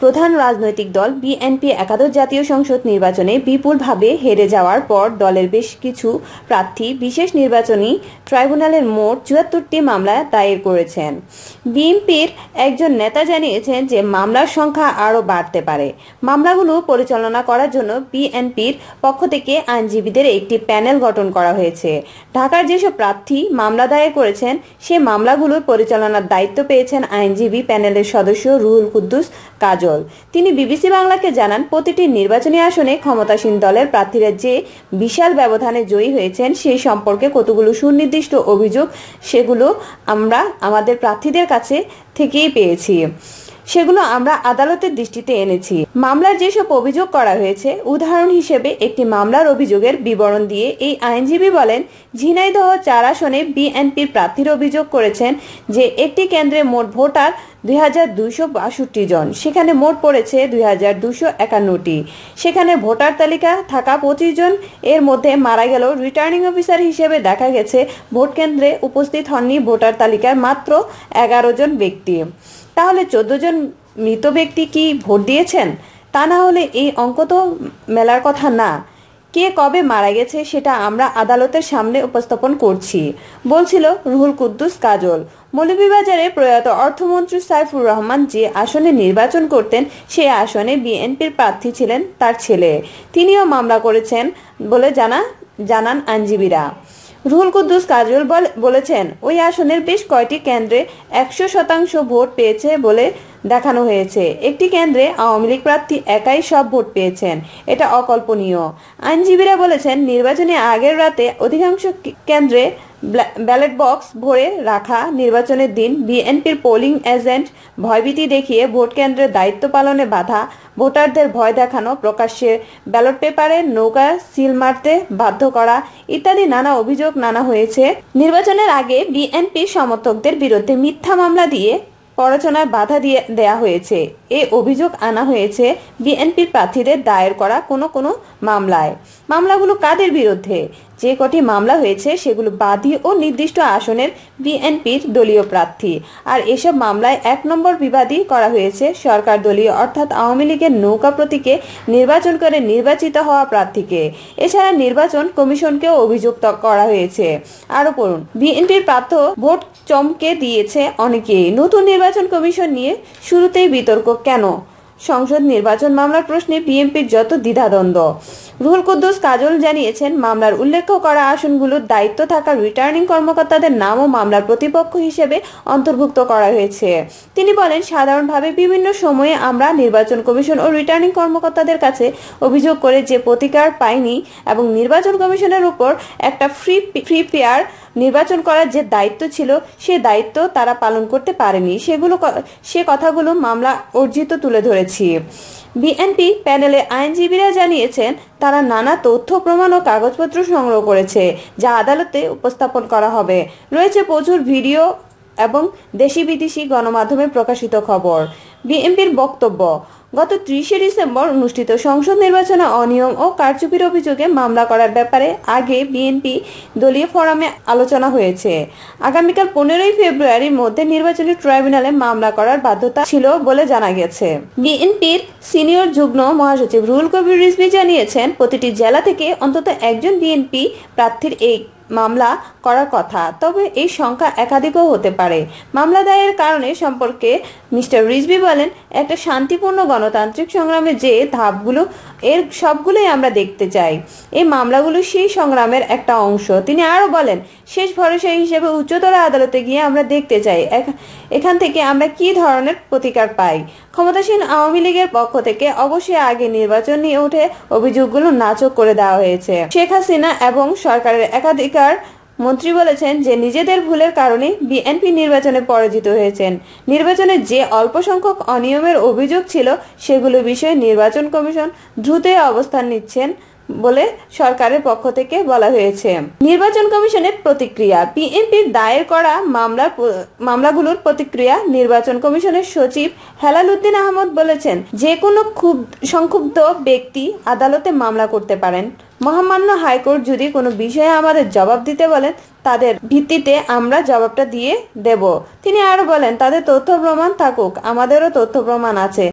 প্রধান রাজনৈতিক দল বিএনপি একাদশ জাতীয় সংসদ নির্বাচনে বিপুলভাবে হেরে যাওয়ার পর দলের বেশ কিছু প্রার্থী বিশেষ নির্বাচনী ট্রাইব্যুনালের মোট চুয়াত্তরটি মামলা দায়ের করেছেন। বিএনপির একজন নেতা জানিয়েছেন যে মামলার সংখ্যা আরও বাড়তে পারে। মামলাগুলো পরিচালনা করার জন্য বিএনপির পক্ষ থেকে আইনজীবীদের একটি প্যানেল গঠন করা হয়েছে। ঢাকার যেসব প্রার্থী মামলা দায়ের করেছেন, সে মামলাগুলোর পরিচালনার দায়িত্ব পেয়েছেন আইনজীবী প্যানেলের সদস্য রুহুল কুদ্দুস কাজল তিনি বিবিসি বাংলাকে জানান, প্রতিটি নির্বাচনী আসনে ক্ষমতাসীন দলের প্রার্থীরা যে বিশাল ব্যবধানে জয়ী হয়েছেন, সেই সম্পর্কে কতগুলো সুনির্দিষ্ট অভিযোগ, সেগুলো আমরা আমাদের প্রার্থীদের কাছে থেকেই পেয়েছি। সেগুলো আমরা আদালতের দৃষ্টিতে এনেছি। মামলার যেসব অভিযোগ করা হয়েছে, উদাহরণ হিসেবে একটি মামলার অভিযোগের বিবরণ দিয়ে এই আইনজীবী বলেন, ঝিনাইদহ চার আসনে বিএনপির প্রার্থীর অভিযোগ করেছেন যে একটি কেন্দ্রে মোট ভোটার দুই হাজার বাষট্টি জন, সেখানে মোট পড়েছে দুই হাজার দুশো সেখানে ভোটার তালিকা থাকা পঁচিশ জন, এর মধ্যে মারা গেল রিটার্নিং অফিসার হিসেবে দেখা গেছে, ভোট কেন্দ্রে উপস্থিত হননি ভোটার তালিকায় মাত্র এগারো জন ব্যক্তি। তাহলে চোদ্দ জন মৃত ব্যক্তি কি ভোট দিয়েছেন? তা না হলে এই অঙ্ক তো মেলার কথা না। কে কবে মারা গেছে সেটা আমরা আদালতের সামনে উপস্থাপন করছি, বলছিল রুহুল কুদ্দুস কাজল। মৌলভীবাজারে প্রয়াত অর্থমন্ত্রী সাইফুর রহমান যে আসনে নির্বাচন করতেন সেই আসনে বিএনপির প্রার্থী ছিলেন তার ছেলে। তিনিও মামলা করেছেন বলে জানা, জানান আইনজীবীরা। রুহুল কুদ্দুস কাজল বলেছেন ওই আসনের বেশ কয়টি কেন্দ্রে একশো শতাংশ ভোট পেয়েছে বলে দেখানো হয়েছে। একটি কেন্দ্রে আওয়ামী লীগ প্রার্থী একাই সব ভোট পেয়েছেন। এটা অকল্পনীয়। আইনজীবীরা বলেছেন, নির্বাচনে আগের রাতে অধিকাংশ কেন্দ্রে ব্যালট বক্স ভরে রাখা, নির্বাচনের দিন বিএনপির পোলিং এজেন্ট ভয়ভীতি দেখিয়ে ভোট কেন্দ্রের দায়িত্ব পালনে বাধা, ভোটারদের ভয় দেখানো, প্রকাশ্যে ব্যালট পেপারে নৌকা, সিল মারতে বাধ্য করা ইত্যাদি নানা অভিযোগ নানা হয়েছে। নির্বাচনের আগে বিএনপি সমর্থকদের বিরুদ্ধে মিথ্যা মামলা দিয়ে পড়াশোনায় বাধা দিয়ে দেয়া হয়েছে। এ অভিযোগ আনা হয়েছে বিএনপির প্রার্থীদের দায়ের করা কোনো কোনো মামলায়। মামলাগুলো কাদের বিরুদ্ধে? যে কটি মামলা হয়েছে সেগুলো বাদী ও নির্দিষ্ট আসনের বিএনপির দলীয় প্রার্থী। আর এসব মামলায় এক নম্বর বিবাদী করা হয়েছে সরকার দলীয় অর্থাৎ আওয়ামী লীগের নৌকা প্রতীকে নির্বাচন করে নির্বাচিত হওয়া প্রার্থীকে। এছাড়া নির্বাচন কমিশনকেও অভিযুক্ত করা হয়েছে। আরও পড়ুন, বিএনপির প্রার্থ ভোট চমকে দিয়েছে অনেকেই। নতুন নির্বাচন কমিশন নিয়ে শুরুতেই বিতর্ক কেন? সংসদ নির্বাচন মামলার প্রশ্নে বিএনপির যত দ্বিধাদ্বন্দ্ব। রুহুল কুদ্দুস কাজল জানিয়েছেন, মামলার উল্লেখ করা আসনগুলোর দায়িত্ব থাকা রিটার্নিং কর্মকর্তাদের নামও মামলার প্রতিপক্ষ হিসেবে অন্তর্ভুক্ত করা হয়েছে। তিনি বলেন, সাধারণভাবে বিভিন্ন সময়ে আমরা নির্বাচন কমিশন ও রিটার্নিং কর্মকর্তাদের কাছে অভিযোগ করে যে প্রতিকার পাইনি এবং নির্বাচন কমিশনের উপর একটা ফ্রি ফ্রি ফেয়ার নির্বাচন করার যে দায়িত্ব ছিল, সে দায়িত্ব তারা পালন করতে পারেনি। সেগুলো সে কথাগুলো মামলা অর্জিত তুলে ধরেছি। বিএনপি প্যানেলে আইনজীবীরা জানিয়েছেন, তারা নানা তথ্য, প্রমাণ ও কাগজপত্র সংগ্রহ করেছে, যা আদালতে উপস্থাপন করা হবে। রয়েছে প্রচুর ভিডিও এবং দেশি বিদেশি গণমাধ্যমে প্রকাশিত খবর। বিএনপির বক্তব্য গত ত্রিশে ডিসেম্বর অনুষ্ঠিত সংসদ নির্বাচনে অনিয়ম ও কারচুপির অভিযোগে মামলা করার ব্যাপারে আগে বিএনপি দলীয় ফোরামে আলোচনা হয়েছে। আগামীকাল পনেরোই ফেব্রুয়ারির মধ্যে নির্বাচনী ট্রাইব্যুনালে মামলা করার বাধ্যতা ছিল বলে জানা গেছে। বিএনপির সিনিয়র যুগ্ম মহাসচিব রুহুল কবির রিজভি জানিয়েছেন, প্রতিটি জেলা থেকে অন্তত একজন বিএনপি প্রার্থীর এই মামলা করার কথা। তবে এই সংখ্যা একাধিকও হতে পারে। মামলা দায়ের কারণে সম্পর্কে মিস্টার রিজবি বলেন, একটা শান্তিপূর্ণ গণতান্ত্রিক সংগ্রামে যে ধাপগুলো, এর সবগুলোই আমরা দেখতে চাই। এই মামলাগুলো সেই সংগ্রামের একটা অংশ। তিনি আরও বলেন, শেষ ভরসা হিসেবে উচ্চতর আদালতে গিয়ে আমরা দেখতে চাই এখান থেকে আমরা কি ধরনের প্রতিকার পাই। ক্ষমতাসীন আওয়ামী লীগের পক্ষ থেকে অবশ্যই আগে নির্বাচন নিয়ে উঠে অভিযোগগুলো নাচক করে দেওয়া হয়েছে। শেখ হাসিনা এবং সরকারের একাধিকার মন্ত্রী বলেছেন যে নিজেদের ভুলের কারণে বিএনপি নির্বাচনে পরাজিত হয়েছেন। নির্বাচনে যে অল্প সংখ্যক অনিয়মের অভিযোগ ছিল, সেগুলো বিষয়ে নির্বাচন কমিশন দ্রুতই অবস্থান নিচ্ছেন বলে সরকারের পক্ষ থেকে বলা হয়েছে। নির্বাচন কমিশনের প্রতিক্রিয়া বিএনপির দায়ের করা মামলার মামলাগুলোর প্রতিক্রিয়া নির্বাচন কমিশনের সচিব হেলাল উদ্দিন আহমদ বলেছেন যে কোনো খুব সংক্ষুব্ধ ব্যক্তি আদালতে মামলা করতে পারেন। মহামান্য হাইকোর্ট যদি কোনো বিষয়ে আমাদের জবাব দিতে বলেন, তাদের ভিত্তিতে আমরা জবাবটা দিয়ে দেব। তিনি আরও বলেন, তাদের তথ্য প্রমাণ থাকুক, আমাদেরও তথ্য প্রমাণ আছে।